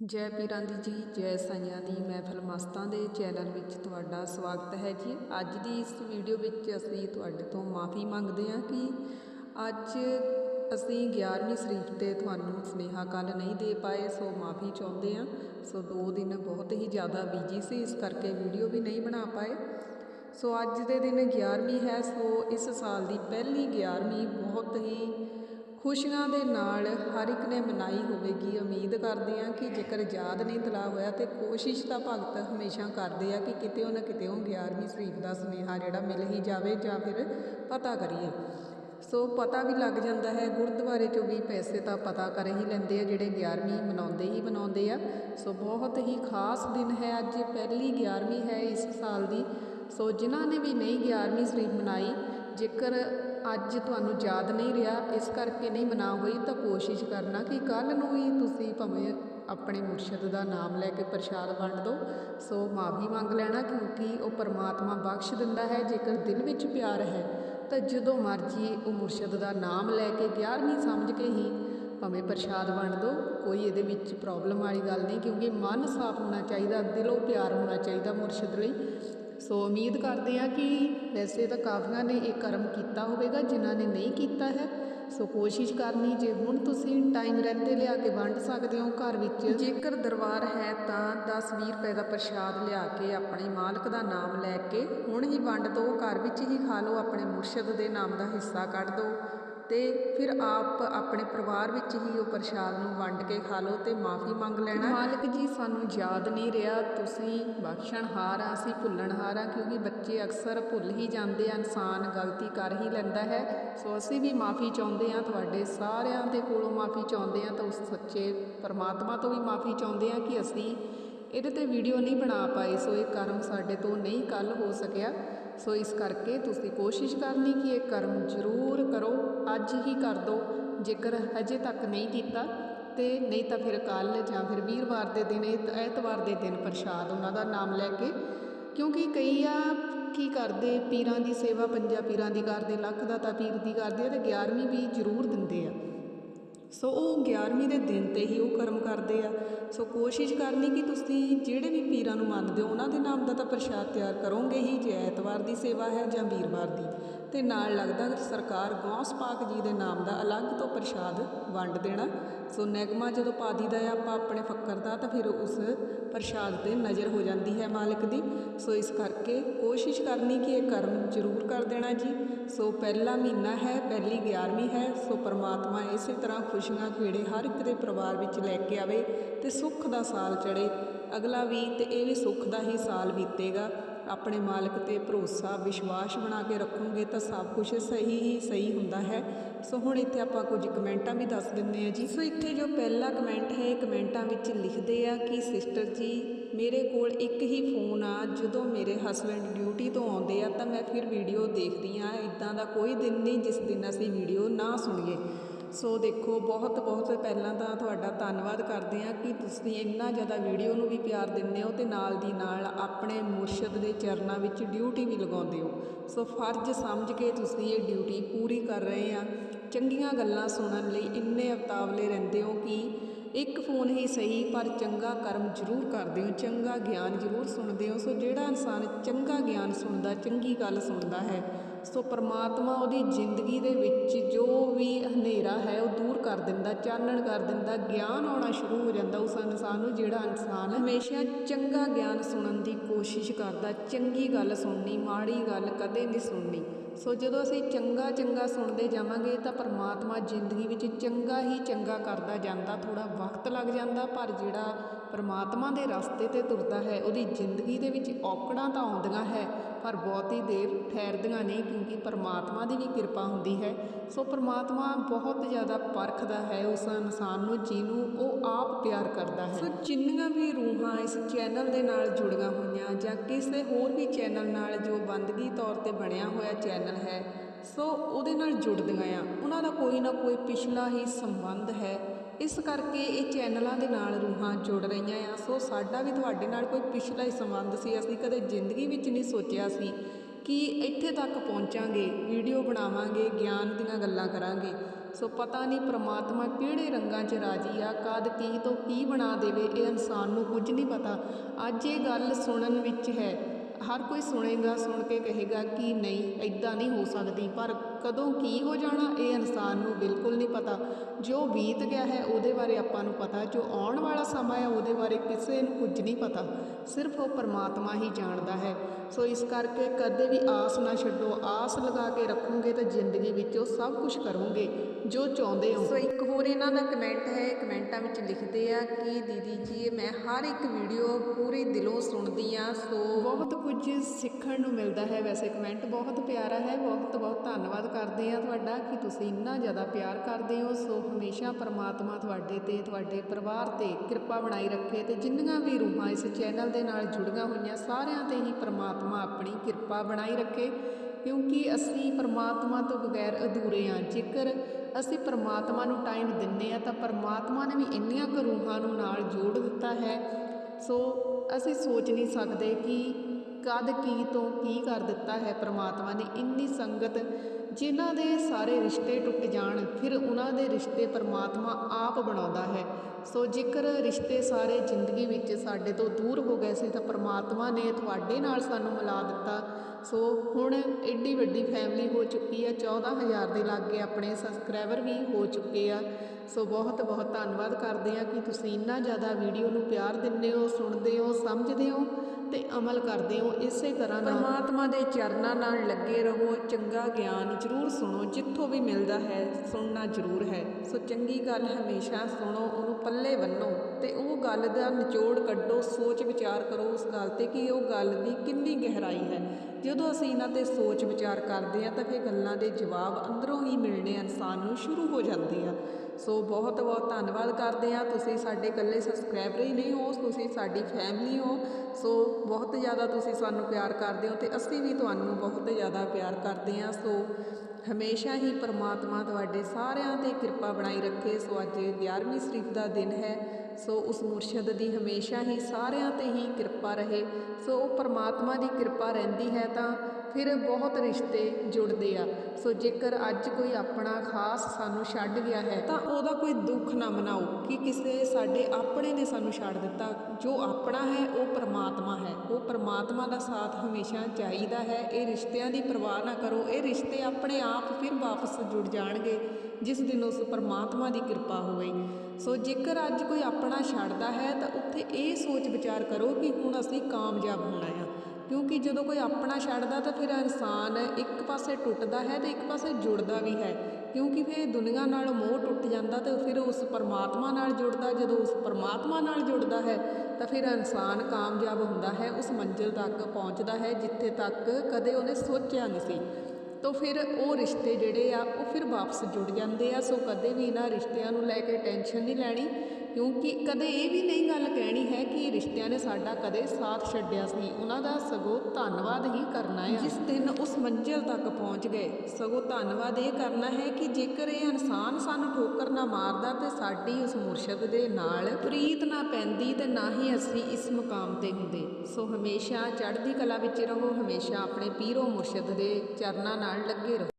ਜੈ ਪੀਰਾਂ ਦੀ ਜੀ, ਜੈ ਸਾਈਆਂ ਦੀ। ਮਹਿਫਲ ਮਸਤਾਂ ਦੇ ਚੈਨਲ ਵਿੱਚ ਤੁਹਾਡਾ ਸਵਾਗਤ ਹੈ ਜੀ। ਅੱਜ ਦੀ ਇਸ ਵੀਡੀਓ ਵਿੱਚ ਅਸੀਂ ਤੁਹਾਡੇ ਤੋਂ ਮਾਫੀ ਮੰਗਦੇ ਹਾਂ ਕਿ ਅੱਜ ਅਸੀਂ 11ਵੀਂ ਸ਼ਰੀਫ ਤੇ ਤੁਹਾਨੂੰ ਸੁਨੇਹਾ ਕੱਲ ਨਹੀਂ ਦੇ ਪਾਏ, ਸੋ ਮਾਫੀ ਚਾਹੁੰਦੇ ਹਾਂ। ਸੋ ਦੋ ਦਿਨ ਬਹੁਤ ਹੀ ਜ਼ਿਆਦਾ ਬਿਜ਼ੀ ਸੀ, ਇਸ ਕਰਕੇ ਵੀਡੀਓ ਵੀ ਨਹੀਂ ਬਣਾ ਪਾਏ। ਸੋ ਅੱਜ ਦੇ ਦਿਨ 11ਵੀਂ ਹੈ, ਸੋ ਇਸ ਸਾਲ ਦੀ ਪਹਿਲੀ 11ਵੀਂ ਬਹੁਤ ਹੀ ਖੁਸ਼ੀਆਂ ਦੇ ਨਾਲ ਹਰ ਇੱਕ ਨੇ ਮਨਾਈ ਹੋਵੇਗੀ। ਉਮੀਦ ਕਰਦੇ ਹਾਂ ਕਿ ਜੇਕਰ ਯਾਦ ਨਹੀਂ ਤਲਾ ਹੋਇਆ ਤੇ ਕੋਸ਼ਿਸ਼ ਤਾਂ ਭਗਤ ਹਮੇਸ਼ਾ ਕਰਦੇ ਆ ਕਿ ਕਿਤੇ ਨਾ ਕਿਤੇ 11ਵੀਂ ਸ਼ਰੀਫ ਦਾ ਸੁਨੇਹਾ ਜਿਹੜਾ ਮਿਲ ਹੀ ਜਾਵੇ ਜਾਂ ਫਿਰ ਪਤਾ ਕਰੀਏ। ਸੋ ਪਤਾ ਵੀ ਲੱਗ ਜਾਂਦਾ ਹੈ, ਗੁਰਦੁਆਰੇ ਚੋਂ ਵੀ ਪੈਸੇ ਤਾਂ ਪਤਾ ਕਰ ਹੀ ਲੈਂਦੇ ਆ, ਜਿਹੜੇ 11ਵੀਂ ਮਨਾਉਂਦੇ ਹੀ ਮਨਾਉਂਦੇ ਆ। ਸੋ ਬਹੁਤ ਹੀ ਖਾਸ ਦਿਨ ਹੈ, ਅੱਜ ਪਹਿਲੀ 11ਵੀਂ ਹੈ ਇਸ ਸਾਲ ਦੀ। ਸੋ ਜਿਨ੍ਹਾਂ ਨੇ ਵੀ ਨਹੀਂ 11ਵੀਂ ਸ਼ਰੀਫ ਮਨਾਈ, ਜੇਕਰ ਅੱਜ ਤੁਹਾਨੂੰ ਯਾਦ ਨਹੀਂ ਰਿਹਾ, ਇਸ ਕਰਕੇ ਨਹੀਂ ਮਨਾ ਹੋਈ ਤਾਂ ਕੋਸ਼ਿਸ਼ ਕਰਨਾ ਕਿ ਕੱਲ ਨੂੰ ਹੀ ਤੁਸੀਂ ਭਾਵੇਂ ਆਪਣੇ ਮੁਰਸ਼ਦ ਦਾ ਨਾਮ ਲੈ ਕੇ ਪ੍ਰਸ਼ਾਦ ਵੰਡ ਦਿਓ। ਸੋ ਮਾਫੀ ਮੰਗ ਲੈਣਾ, ਕਿਉਂਕਿ ਉਹ ਪਰਮਾਤਮਾ ਬਖਸ਼ ਦਿੰਦਾ ਹੈ, ਜੇਕਰ ਦਿਲ ਵਿੱਚ ਪਿਆਰ ਹੈ, ਤਾਂ ਜਦੋਂ ਮਰਜ਼ੀ ਉਹ ਮੁਰਸ਼ਦ ਦਾ ਨਾਮ ਲੈ ਕੇ 11ਵੀਂ ਸਮਝ ਕੇ ਹੀ ਭਾਵੇਂ ਪ੍ਰਸ਼ਾਦ ਵੰਡ ਦਿਓ, ਕੋਈ ਇਹਦੇ ਵਿੱਚ ਪ੍ਰੋਬਲਮ ਵਾਲੀ ਗੱਲ ਨਹੀਂ, ਕਿਉਂਕਿ ਮਨ ਸਾਫ਼ ਹੋਣਾ ਚਾਹੀਦਾ, ਦਿਲੋਂ ਪਿਆਰ ਹੋਣਾ ਚਾਹੀਦਾ ਮੁਰਸ਼ਦ ਲਈ। ਸੋ ਉਮੀਦ ਕਰਦੇ ਹਾਂ ਕਿ ਵੈਸੇ ਤਾਂ ਕਾਫੀਆਂ ਨੇ ਇਹ ਕਰਮ ਕੀਤਾ ਹੋਵੇਗਾ, ਜਿਨ੍ਹਾਂ ਨੇ ਨਹੀਂ ਕੀਤਾ ਹੈ। ਸੋ ਕੋਸ਼ਿਸ਼ ਕਰਨੀ ਜੇ ਹੁਣ ਤੁਸੀਂ ਟਾਈਮ ਰਹਿੰਦੇ ਲਿਆ ਕੇ ਵੰਡ ਸਕਦੇ ਹੋ ਘਰ ਵਿੱਚ। ਜੇਕਰ ਦਰਬਾਰ ਹੈ ਤਾਂ 10-20 ਰੁਪਏ ਦਾ ਪ੍ਰਸ਼ਾਦ ਲਿਆ ਕੇ ਆਪਣੇ ਮਾਲਕ ਦਾ ਨਾਮ ਲੈ ਕੇ, ਹੁਣ ਹੀ ਵੰਡ ਦਿਓ ਘਰ ਵਿੱਚ ਹੀ ਖਾ ਲਓ, ਆਪਣੇ ਮੁਰਸ਼ਿਦ ਦੇ ਨਾਮ ਦਾ ਹਿੱਸਾ ਕੱਢ ਦਿਓ ਅਤੇ ਫਿਰ ਆਪ ਆਪਣੇ ਪਰਿਵਾਰ ਵਿੱਚ ਹੀ ਉਹ ਪ੍ਰਸ਼ਾਦ ਨੂੰ ਵੰਡ ਕੇ ਖਾ ਲਓ ਅਤੇ ਮਾਫੀ ਮੰਗ ਲੈਣਾ। ਮਾਲਕ ਜੀ, ਸਾਨੂੰ ਯਾਦ ਨਹੀਂ ਰਿਹਾ, ਤੁਸੀਂ ਬਖਸ਼ਣਹਾਰ ਆ, ਅਸੀਂ ਭੁੱਲਣਹਾਰ ਆ, ਕਿਉਂਕਿ ਬੱਚੇ ਅਕਸਰ ਭੁੱਲ ਹੀ ਜਾਂਦੇ ਆ, ਇਨਸਾਨ ਗਲਤੀ ਕਰ ਹੀ ਲੈਂਦਾ ਹੈ। ਸੋ ਅਸੀਂ ਵੀ ਮਾਫੀ ਚਾਹੁੰਦੇ ਆ ਤੁਹਾਡੇ ਸਾਰਿਆਂ ਦੇ ਕੋਲੋਂ ਮਾਫੀ ਚਾਹੁੰਦੇ ਆ ਤਾਂ ਉਸ ਸੱਚੇ ਪਰਮਾਤਮਾ ਤੋਂ ਵੀ ਮਾਫੀ ਚਾਹੁੰਦੇ ਆ ਕਿ ਅਸੀਂ ਇਹਦੇ ਤੇ ਵੀਡੀਓ ਨਹੀਂ ਬਣਾ ਪਾਏ, ਸੋ ਇਹ ਕਰਮ ਸਾਡੇ ਤੋਂ ਨਹੀਂ ਕੱਲ ਹੋ ਸਕਿਆ। ਸੋ ਇਸ ਕਰਕੇ ਤੁਸੀਂ ਕੋਸ਼ਿਸ਼ ਕਰਨੀ ਕਿ ਇਹ ਕਰਮ ਜ਼ਰੂਰ ਕਰੋ। ਅੱਜ ਹੀ ਕਰ ਦਿਓ ਜੇਕਰ ਹਜੇ ਤੱਕ ਨਹੀਂ ਕੀਤਾ ਅਤੇ ਨਹੀਂ ਤਾਂ ਫਿਰ ਕੱਲ੍ਹ ਜਾਂ ਫਿਰ ਵੀਰਵਾਰ ਦੇ ਦਿਨ ਐਤਵਾਰ ਦੇ ਦਿਨ ਪ੍ਰਸ਼ਾਦ ਉਹਨਾਂ ਦਾ ਨਾਮ ਲੈ ਕੇ, ਕਿਉਂਕਿ ਕਈ ਆ ਕੀ ਕਰਦੇ, ਪੀਰਾਂ ਦੀ ਸੇਵਾ, ਪੰਜਾਂ ਪੀਰਾਂ ਦੀ ਕਰਦੇ ਲੱਖ ਦਾ ਤਾਂ ਪੀਰ ਦੀ ਕਰਦੇ ਆ ਅਤੇ ਗਿਆਰਵੀਂ ਵੀ ਜ਼ਰੂਰ ਦਿੰਦੇ ਆ। ਸੋ ਉਹ 11ਵੀਂ ਦੇ ਦਿਨ ਤੇ ਹੀ ਉਹ ਕਰਮ ਕਰਦੇ ਆ। ਸੋ ਕੋਸ਼ਿਸ਼ ਕਰਨੀ ਕਿ ਤੁਸੀਂ ਜਿਹੜੇ ਵੀ ਪੀਰਾਂ ਨੂੰ ਮੰਨਦੇ ਹੋ, ਉਹਨਾਂ ਦੇ ਨਾਮ ਦਾ ਤਾਂ ਪ੍ਰਸ਼ਾਦ ਤਿਆਰ ਕਰੋਗੇ ਹੀ, ਜੇ ਐਤਵਾਰ ਦੀ ਸੇਵਾ ਹੈ ਜਾਂ ਵੀਰਵਾਰ ਦੀ। ਤੇ ਨਾਲ ਲੱਗਦਾ ਸਰਕਾਰ ਗੌਸ ਪਾਕ ਜੀ ਦੇ ਨਾਮ ਦਾ ਅਲੱਗ ਤੋਂ ਪ੍ਰਸ਼ਾਦ ਵੰਡ ਦੇਣਾ। ਸੋ ਨਗਮਾ ਜਦੋਂ ਪਾਦੀ ਦਾ ਆਪਾਂ ਆਪਣੇ ਫੱਕਰ ਦਾ, ਤਾਂ ਫਿਰ ਉਸ ਪ੍ਰਸ਼ਾਦ ਤੇ ਨਜ਼ਰ ਹੋ ਜਾਂਦੀ ਹੈ ਮਾਲਕ ਦੀ। ਸੋ ਇਸ ਕਰਕੇ ਕੋਸ਼ਿਸ਼ ਕਰਨੀ ਕਿ ਇਹ ਕਰਮ ਜ਼ਰੂਰ ਕਰ ਦੇਣਾ ਜੀ। ਸੋ ਪਹਿਲਾ ਮਹੀਨਾ ਹੈ, ਪਹਿਲੀ 11ਵੀਂ ਹੈ। ਸੋ ਪਰਮਾਤਮਾ ਇਸੇ ਤਰ੍ਹਾਂ ਖੁਸ਼ੀਆਂ ਖੇੜੇ ਹਰ ਇੱਕ ਦੇ ਪਰਿਵਾਰ ਵਿੱਚ ਲੈ ਕੇ ਆਵੇ ਤੇ ਸੁੱਖ ਦਾ ਸਾਲ ਚੜੇ ਅਗਲਾ ਵੀ ਤੇ ਇਹ ਵੀ ਸੁੱਖ ਦਾ ਹੀ ਸਾਲ ਬੀਤੇਗਾ। ਆਪਣੇ ਮਾਲਕ ਤੇ ਭਰੋਸਾ, ਵਿਸ਼ਵਾਸ ਬਣਾ ਕੇ ਰੱਖੋਗੇ ਤਾਂ ਸਭ ਕੁਝ ਸਹੀ ਹੀ ਸਹੀ ਹੁੰਦਾ ਹੈ। ਸੋ ਹੁਣ ਇੱਥੇ ਆਪਾਂ ਕੁਝ ਕਮੈਂਟਾਂ ਵੀ ਦੱਸ ਦਿੰਦੇ ਆ ਜੀ। ਸੋ ਇੱਥੇ ਜੋ ਪਹਿਲਾ ਕਮੈਂਟ ਹੈ, ਇਹ ਕਮੈਂਟਾਂ ਵਿੱਚ ਲਿਖਦੇ ਆ ਕਿ, ਸਿਸਟਰ ਜੀ, ਮੇਰੇ ਕੋਲ ਇੱਕ ਹੀ ਫੋਨ ਆ। ਜਦੋਂ ਮੇਰੇ ਹਸਬੰਡ ਡਿਊਟੀ ਤੋਂ ਆਉਂਦੇ ਆ ਤਾਂ ਮੈਂ ਫਿਰ ਵੀਡੀਓ ਦੇਖਦੀ ਆ ਇਦਾਂ ਦਾ ਕੋਈ ਦਿਨ ਨਹੀਂ ਜਿਸ ਦਿਨ ਅਸੀਂ ਵੀਡੀਓ ਨਾ ਸੁਣੀਏ। ਸੋ ਦੇਖੋ, ਬਹੁਤ ਬਹੁਤ ਪਹਿਲਾਂ ਤਾਂ ਤੁਹਾਡਾ ਧੰਨਵਾਦ ਕਰਦੇ ਹਾਂ ਕਿ ਤੁਸੀਂ ਇੰਨਾ ਜ਼ਿਆਦਾ ਵੀਡੀਓ ਨੂੰ ਵੀ ਪਿਆਰ ਦਿੰਦੇ ਹੋ ਤੇ ਨਾਲ ਦੀ ਨਾਲ ਆਪਣੇ ਮੁਰਸ਼ਿਦ ਦੇ ਚਰਨਾਂ ਵਿੱਚ ਡਿਊਟੀ ਵੀ ਲਗਾਉਂਦੇ ਹੋ। ਸੋ ਫਰਜ਼ ਸਮਝ ਕੇ ਤੁਸੀਂ ਇਹ ਡਿਊਟੀ ਪੂਰੀ ਕਰ ਰਹੇ ਆ ਚੰਗੀਆਂ ਗੱਲਾਂ ਸੁਣਨ ਲਈ ਇੰਨੇ ਅਵਤਾਵਲੇ ਰਹਿੰਦੇ ਹੋ ਕਿ ਇੱਕ ਫੋਨ ਹੀ ਸਹੀ ਪਰ ਚੰਗਾ ਕਰਮ ਜ਼ਰੂਰ ਕਰਦੇ ਹੋ, ਚੰਗਾ ਗਿਆਨ ਜ਼ਰੂਰ ਸੁਣਦੇ ਹੋ। ਸੋ ਜਿਹੜਾ ਇਨਸਾਨ ਚੰਗਾ ਗਿਆਨ ਸੁਣਦਾ, ਚੰਗੀ ਗੱਲ ਸੁਣਦਾ ਹੈ ਸੋ ਪਰਮਾਤਮਾ ਉਹਦੀ ਜ਼ਿੰਦਗੀ ਦੇ ਵਿੱਚ ਜੋ ਵੀ ਹਨੇਰਾ ਹੈ, ਉਹ ਦੂਰ ਕਰ ਦਿੰਦਾ, ਚਾਨਣ ਕਰ ਦਿੰਦਾ, ਗਿਆਨ ਆਉਣਾ ਸ਼ੁਰੂ ਹੋ ਜਾਂਦਾ ਉਸ ਇਨਸਾਨ ਨੂੰ, ਜਿਹੜਾ ਇਨਸਾਨ ਹਮੇਸ਼ਾ ਚੰਗਾ ਗਿਆਨ ਸੁਣਨ ਦੀ ਕੋਸ਼ਿਸ਼ ਕਰਦਾ, ਚੰਗੀ ਗੱਲ ਸੁਣਨੀ, ਮਾੜੀ ਗੱਲ ਕਦੇ ਨਹੀਂ ਸੁਣਨੀ। ਸੋ ਜਦੋਂ ਅਸੀਂ ਚੰਗਾ ਚੰਗਾ ਸੁਣਦੇ ਜਾਵਾਂਗੇ ਤਾਂ ਪਰਮਾਤਮਾ ਜ਼ਿੰਦਗੀ ਵਿੱਚ ਚੰਗਾ ਹੀ ਚੰਗਾ ਕਰਦਾ ਜਾਂਦਾ ਥੋੜਾ ਵਕਤ ਲੱਗ ਜਾਂਦਾ, ਪਰ ਜਿਹੜਾ ਪਰਮਾਤਮਾ ਦੇ ਰਸਤੇ ਤੇ ਤੁਰਦਾ ਹੈ, ਉਹਦੀ ਜ਼ਿੰਦਗੀ ਦੇ ਵਿੱਚ ਔਕੜਾਂ ਤਾਂ ਆਉਂਦੀਆਂ ਹੈ, ਪਰ ਬਹੁਤੀ ਦੇਰ ਠਹਿਰਦੀਆਂ ਨਹੀਂ ਕਿਉਂਕਿ ਪਰਮਾਤਮਾ ਦੀ ਵੀ ਕਿਰਪਾ ਹੁੰਦੀ ਹੈ। ਸੋ ਪਰਮਾਤਮਾ ਬਹੁਤ ਜ਼ਿਆਦਾ ਪਰਖਦਾ ਹੈ ਉਸ ਇਨਸਾਨ ਨੂੰ ਜਿਹਨੂੰ ਉਹ ਆਪ ਪਿਆਰ ਕਰਦਾ ਹੈ। ਸੋ ਜਿੰਨੀਆਂ ਵੀ ਰੂਹਾਂ ਇਸ ਚੈਨਲ ਦੇ ਨਾਲ ਜੁੜੀਆਂ ਹੋਈਆਂ ਜਾਂ ਕਿਸੇ ਹੋਰ ਵੀ ਚੈਨਲ ਨਾਲ ਜੋ ਬੰਦਗੀ ਤੌਰ ਤੇ ਬਣਿਆ ਹੋਇਆ ਚੈਨਲ ਹੈ, ਸੋ ਉਹਦੇ ਨਾਲ ਜੁੜਦੀਆਂ ਆ। ਉਹਨਾਂ ਦਾ ਕੋਈ ਨਾ ਕੋਈ ਪਿਛਲਾ ਹੀ ਸੰਬੰਧ ਹੈ। ਇਸ ਕਰਕੇ ਇਹ ਚੈਨਲਾਂ ਦੇ ਨਾਲ ਰੂਹਾਂ ਜੁੜ ਰਹੀਆਂ ਆ। ਸੋ ਸਾਡਾ ਵੀ ਤੁਹਾਡੇ ਨਾਲ ਕੋਈ ਪਿਛਲਾ ਹੀ ਸੰਬੰਧ ਸੀ। ਅਸੀਂ ਕਦੇ ਜ਼ਿੰਦਗੀ ਵਿੱਚ ਨਹੀਂ ਸੋਚਿਆ ਸੀ ਕਿ ਇੱਥੇ ਤੱਕ ਪਹੁੰਚਾਂਗੇ, ਵੀਡੀਓ ਬਣਾਵਾਂਗੇ, ਗਿਆਨ ਦੀਆਂ ਗੱਲਾਂ ਕਰਾਂਗੇ। ਸੋ ਪਤਾ ਨਹੀਂ ਪ੍ਰਮਾਤਮਾ ਕਿਹੜੇ ਰੰਗਾਂ 'ਚ ਰਾਜੀ ਆ, ਕਦ, ਕੀ ਤੋਂ ਕੀ ਬਣਾ ਦੇਵੇ, ਇਹ ਇਨਸਾਨ ਨੂੰ ਕੁਝ ਨਹੀਂ ਪਤਾ। ਅੱਜ ਇਹ ਗੱਲ ਸੁਣਨ ਵਿੱਚ ਹੈ ਹਰ ਕੋਈ ਸੁਣੇਗਾ ਸੁਣ ਕੇ ਕਹੇਗਾ ਕਿ ਨਹੀਂ ਐਦਾਂ ਨਹੀਂ ਹੋ ਸਕਦੀ। ਪਰ ਕਦੋਂ ਕੀ ਹੋ ਜਾਣਾ ਇਹ ਇਨਸਾਨ ਨੂੰ ਬਿਲਕੁਲ ਨਹੀਂ ਪਤਾ। ਜੋ ਬੀਤ ਗਿਆ ਹੈ ਉਹਦੇ ਬਾਰੇ ਆਪਾਂ ਨੂੰ ਪਤਾ। ਜੋ ਆਉਣ ਵਾਲਾ ਸਮਾਂ ਹੈ ਉਹਦੇ ਬਾਰੇ ਕਿਸੇ ਨੂੰ ਕੁਝ ਨਹੀਂ ਪਤਾ। ਸਿਰਫ ਉਹ ਪਰਮਾਤਮਾ ਹੀ ਜਾਣਦਾ ਹੈ। ਸੋ ਇਸ ਕਰਕੇ ਕਦੇ ਵੀ ਆਸ ਨਾ ਛੱਡੋ। ਆਸ ਲਗਾ ਕੇ ਰੱਖੋਗੇ ਤਾਂ ਜ਼ਿੰਦਗੀ ਵਿੱਚ ਉਹ ਸਭ ਕੁਝ ਕਰੋਗੇ ਜੋ ਚਾਹੁੰਦੇ ਹੋ। ਸੋ ਇੱਕ ਹੋਰ ਇਹਨਾਂ ਦਾ ਕਮੈਂਟ ਹੈ। ਕਮੈਂਟਾਂ ਵਿੱਚ ਲਿਖਦੇ ਆ ਕਿ ਦੀਦੀ ਜੀ ਮੈਂ ਹਰ ਇੱਕ ਵੀਡੀਓ ਪੂਰੇ ਦਿਲੋਂ ਸੁਣਦੀ ਆ ਸੋ ਬਹੁਤ ਕੁਝ ਸਿੱਖਣ ਨੂੰ ਮਿਲਦਾ ਹੈ। ਵੈਸੇ ਕਮੈਂਟ ਬਹੁਤ ਪਿਆਰਾ ਹੈ। ਬਹੁਤ ਬਹੁਤ ਧੰਨਵਾਦ ਕਰਦੇ ਆ ਤੁਹਾਡਾ ਕਿ ਤੁਸੀਂ ਇੰਨਾ ਜ਼ਿਆਦਾ ਪਿਆਰ ਕਰਦੇ ਹੋ। ਸੋ ਹਮੇਸ਼ਾ ਪਰਮਾਤਮਾ ਤੁਹਾਡੇ ਤੇ, ਤੁਹਾਡੇ ਪਰਿਵਾਰ ਤੇ ਕਿਰਪਾ ਬਣਾਈ ਰੱਖੇ ਤੇ ਜਿੰਨੀਆਂ ਵੀ ਰੂਹਾਂ ਇਸ ਚੈਨਲ ਦੇ ਨਾਲ ਜੁੜੀਆਂ ਹੋਈਆਂ, ਸਾਰਿਆਂ ਤੇ ਹੀ ਪਰਮਾਤਮਾ ਆਪਣੀ ਕਿਰਪਾ ਬਣਾਈ ਰੱਖੇ। ਕਿਉਂਕਿ ਅਸੀਂ ਪਰਮਾਤਮਾ ਤੋਂ ਬਗੈਰ ਅਧੂਰੇ ਹਾਂ। ਜੇਕਰ ਅਸੀਂ ਪਰਮਾਤਮਾ ਨੂੰ ਟਾਈਮ ਦਿੰਨੇ ਆ ਤਾਂ ਪਰਮਾਤਮਾ ਨੇ ਵੀ ਇੰਨੀਆਂ ਕੁ ਰੂਹਾਂ ਨੂੰ ਨਾਲ ਜੋੜ ਦਿੱਤਾ ਹੈ। ਸੋ ਅਸੀਂ ਸੋਚ ਨਹੀਂ ਸਕਦੇ ਕਿ ਕਦ ਕੀ ਤੋਂ ਕੀ ਕਰ ਦਿੱਤਾ ਹੈ ਪਰਮਾਤਮਾ ਨੇ? ਇੰਨੀ ਸੰਗਤ ਜਿਨ੍ਹਾਂ ਦੇ ਸਾਰੇ ਰਿਸ਼ਤੇ ਟੁੱਟ ਜਾਣ, ਫਿਰ ਉਹਨਾਂ ਦੇ ਰਿਸ਼ਤੇ ਪਰਮਾਤਮਾ ਆਪ ਬਣਾਉਂਦਾ ਹੈ। ਸੋ ਜੇਕਰ ਰਿਸ਼ਤੇ ਸਾਰੇ ਜ਼ਿੰਦਗੀ ਵਿੱਚ ਸਾਡੇ ਤੋਂ ਦੂਰ ਹੋ ਗਏ ਸੀ ਤਾਂ ਪਰਮਾਤਮਾ ਨੇ ਤੁਹਾਡੇ ਨਾਲ ਸਾਨੂੰ ਮਿਲਾ ਦਿੱਤਾ। ਸੋ ਹੁਣ ਐਡੀ ਵੱਡੀ ਫੈਮਿਲੀ ਹੋ ਚੁੱਕੀ ਹੈ 14000 ਦੇ ਲਾਗੇ ਆਪਣੇ ਸਬਸਕ੍ਰਾਈਬਰ ਵੀ ਹੋ ਚੁੱਕੇ ਆ। ਸੋ ਬਹੁਤ ਬਹੁਤ ਧੰਨਵਾਦ ਕਰਦੇ ਆ ਕਿ ਤੁਸੀਂ ਇੰਨਾ ਜ਼ਿਆਦਾ ਵੀਡੀਓ ਨੂੰ ਪਿਆਰ ਦਿੰਦੇ ਹੋ, ਸੁਣਦੇ ਹੋ, ਸਮਝਦੇ ਹੋ। ਤੇ ਅਮਲ ਕਰਦੇ ਹੋ, ਇਸੇ ਤਰ੍ਹਾਂ ਪਰਮਾਤਮਾ ਦੇ ਚਰਨਾਂ ਨਾਲ ਲੱਗੇ ਰਹੋ, ਚੰਗਾ ਗਿਆਨ ਜ਼ਰੂਰ ਸੁਣੋ, ਜਿੱਥੋਂ ਵੀ ਮਿਲਦਾ ਹੈ, ਸੁਣਨਾ ਜ਼ਰੂਰ ਹੈ। ਸੋ ਚੰਗੀ ਗੱਲ ਹਮੇਸ਼ਾ ਸੁਣੋ, ਉਹਨੂੰ ਪੱਲੇ ਬੰਨੋ ਤੇ ਉਹ ਗੱਲ ਦਾ ਨਿਚੋੜ ਕੱਢੋ, ਸੋਚ ਵਿਚਾਰ ਕਰੋ ਉਸ ਗੱਲ ਤੇ ਕਿ ਉਹ ਗੱਲ ਦੀ ਕਿੰਨੀ ਗਹਿਰਾਈ ਹੈ। ਜਦੋਂ ਅਸੀਂ ਇਹਨਾਂ ਤੇ ਸੋਚ ਵਿਚਾਰ ਕਰਦੇ ਆ ਤਾਂ ਫਿਰ ਗੱਲਾਂ ਦੇ ਜਵਾਬ ਅੰਦਰੋਂ ਹੀ ਮਿਲਣੇ ਇਨਸਾਨ ਨੂੰ ਸ਼ੁਰੂ ਹੋ ਜਾਂਦੇ ਆ। ਸੋ ਬਹੁਤ ਬਹੁਤ ਧੰਨਵਾਦ ਕਰਦੇ ਆ ਤੁਸੀਂ ਸਾਡੇ ਇਕੱਲੇ ਸਬਸਕ੍ਰਾਈਬਰ ਹੀ ਨਹੀਂ ਹੋ, ਤੁਸੀਂ ਸਾਡੀ ਫੈਮਿਲੀ ਹੋ। ਸੋ ਬਹੁਤ ਜ਼ਿਆਦਾ ਤੁਸੀਂ ਸਾਨੂੰ ਪਿਆਰ ਕਰਦੇ ਹੋ ਤੇ ਅਸੀਂ ਵੀ ਤੁਹਾਨੂੰ ਬਹੁਤ ਜ਼ਿਆਦਾ ਪਿਆਰ ਕਰਦੇ ਹਾਂ। ਸੋ ਹਮੇਸ਼ਾ ਹੀ ਪਰਮਾਤਮਾ ਤੁਹਾਡੇ ਸਾਰਿਆਂ ਤੇ ਕਿਰਪਾ ਬਣਾਈ ਰੱਖੇ। ਸੋ ਅੱਜ 11ਵੀਂ ਸ਼ਰੀਫ ਦਾ ਦਿਨ ਹੈ। ਸੋ ਉਸ ਮੁਰਸ਼ਦ ਦੀ ਹਮੇਸ਼ਾ ਹੀ ਸਾਰਿਆਂ ਤੇ ਹੀ ਕਿਰਪਾ ਰਹੇ। ਸੋ ਉਹ ਪਰਮਾਤਮਾ ਦੀ ਕਿਰਪਾ ਰਹਿੰਦੀ ਹੈ ਤਾਂ ਫਿਰ ਬਹੁਤ ਰਿਸ਼ਤੇ ਜੁੜਦੇ ਆ। ਸੋ ਜੇਕਰ ਅੱਜ ਕੋਈ ਆਪਣਾ ਖਾਸ ਸਾਨੂੰ ਛੱਡ ਗਿਆ ਹੈ ਤਾਂ ਉਹਦਾ ਕੋਈ ਦੁੱਖ ਨਾ ਮਨਾਓ ਕਿ ਕਿਸੇ ਸਾਡੇ ਆਪਣੇ ਨੇ ਸਾਨੂੰ ਛੱਡ ਦਿੱਤਾ। ਜੋ ਆਪਣਾ ਹੈ, ਉਹ ਪਰਮਾਤਮਾ ਹੈ। ਉਹ ਪਰਮਾਤਮਾ ਦਾ ਸਾਥ ਹਮੇਸ਼ਾ ਚਾਹੀਦਾ ਹੈ। ਇਹ ਰਿਸ਼ਤਿਆਂ ਦੀ ਪਰਵਾਹ ਨਾ ਕਰੋ। ਇਹ ਰਿਸ਼ਤੇ ਆਪਣੇ ਆਪ ਫਿਰ ਵਾਪਸ ਜੁੜ ਜਾਣਗੇ। ਜਿਸ ਦਿਨ ਉਸ ਪਰਮਾਤਮਾ ਦੀ ਕਿਰਪਾ ਹੋਵੇ। ਸੋ ਜੇਕਰ ਅੱਜ ਕੋਈ ਆਪਣਾ ਛੱਡਦਾ ਹੈ, ਤਾਂ ਉੱਥੇ ਇਹ ਸੋਚ ਵਿਚਾਰ ਕਰੋ ਕਿ ਹੁਣ ਅਸੀਂ ਕਾਮਯਾਬ ਹੋਣਾ ਆ। ਕਿਉਂਕਿ ਜਦੋਂ ਕੋਈ ਆਪਣਾ ਛੱਡਦਾ, ਤਾਂ ਫਿਰ ਇਨਸਾਨ ਇੱਕ ਪਾਸੇ ਟੁੱਟਦਾ ਹੈ ਤੇ ਇੱਕ ਪਾਸੇ ਜੁੜਦਾ ਵੀ ਹੈ। ਕਿਉਂਕਿ ਫਿਰ ਦੁਨੀਆ ਨਾਲ ਮੋਹ ਟੁੱਟ ਜਾਂਦਾ ਤੇ ਫਿਰ ਉਸ ਪਰਮਾਤਮਾ ਨਾਲ ਜੁੜਦਾ। ਜਦੋਂ ਉਸ ਪਰਮਾਤਮਾ ਨਾਲ ਜੁੜਦਾ ਹੈ, ਤਾਂ ਫਿਰ ਇਨਸਾਨ ਕਾਮਯਾਬ ਹੁੰਦਾ ਹੈ, ਉਸ ਮੰਜ਼ਿਲ ਤੱਕ ਪਹੁੰਚਦਾ ਹੈ, ਜਿੱਥੇ ਤੱਕ ਕਦੇ ਉਹਨੇ ਸੋਚਿਆ ਨਹੀਂ ਸੀ। ਤਾਂ ਫਿਰ ਉਹ ਰਿਸ਼ਤੇ ਜਿਹੜੇ ਆ, ਉਹ ਫਿਰ ਵਾਪਸ ਜੁੜ ਜਾਂਦੇ ਆ। ਸੋ ਕਦੇ ਵੀ ਇਹਨਾਂ ਰਿਸ਼ਤਿਆਂ ਨੂੰ ਲੈ ਕੇ ਟੈਨਸ਼ਨ ਨਹੀਂ ਲੈਣੀ। ਕਿਉਂਕਿ ਕਦੇ ਇਹ ਵੀ ਨਹੀਂ ਗੱਲ ਕਹਿਣੀ ਹੈ ਕਿ ਰਿਸ਼ਤਿਆਂ ਨੇ ਸਾਡਾ ਕਦੇ ਸਾਥ ਛੱਡਿਆ ਸੀ। ਉਹਨਾਂ ਦਾ ਸਗੋਂ ਧੰਨਵਾਦ ਹੀ ਕਰਨਾ ਹੈ। ਜਿਸ ਦਿਨ ਉਸ ਮੰਜ਼ਿਲ ਤੱਕ ਪਹੁੰਚ ਗਏ, ਸਗੋਂ ਧੰਨਵਾਦ ਇਹ ਕਰਨਾ ਹੈ ਕਿ ਜੇਕਰ ਇਹ ਇਨਸਾਨ ਸਾਨੂੰ ਠੋਕਰ ਨਾ ਮਾਰਦਾ ਤੇ ਸਾਡੀ ਉਸ ਮੁਰਸ਼ਦ ਦੇ ਨਾਲ ਪ੍ਰੀਤ ਨਾ ਪੈਂਦੀ ਤੇ ਨਾ ਹੀ ਅਸੀਂ ਇਸ ਮੁਕਾਮ ਤੇ ਹੁੰਦੇ। ਸੋ ਹਮੇਸ਼ਾ ਚੜ੍ਹਦੀ ਕਲਾ ਵਿੱਚ ਰਹੋ, ਹਮੇਸ਼ਾ ਆਪਣੇ ਪੀਰੋ ਮੁਰਸ਼ਦ ਦੇ ਚਰਨਾਂ ਨਾਲ ਲੱਗੇ ਰਹੋ।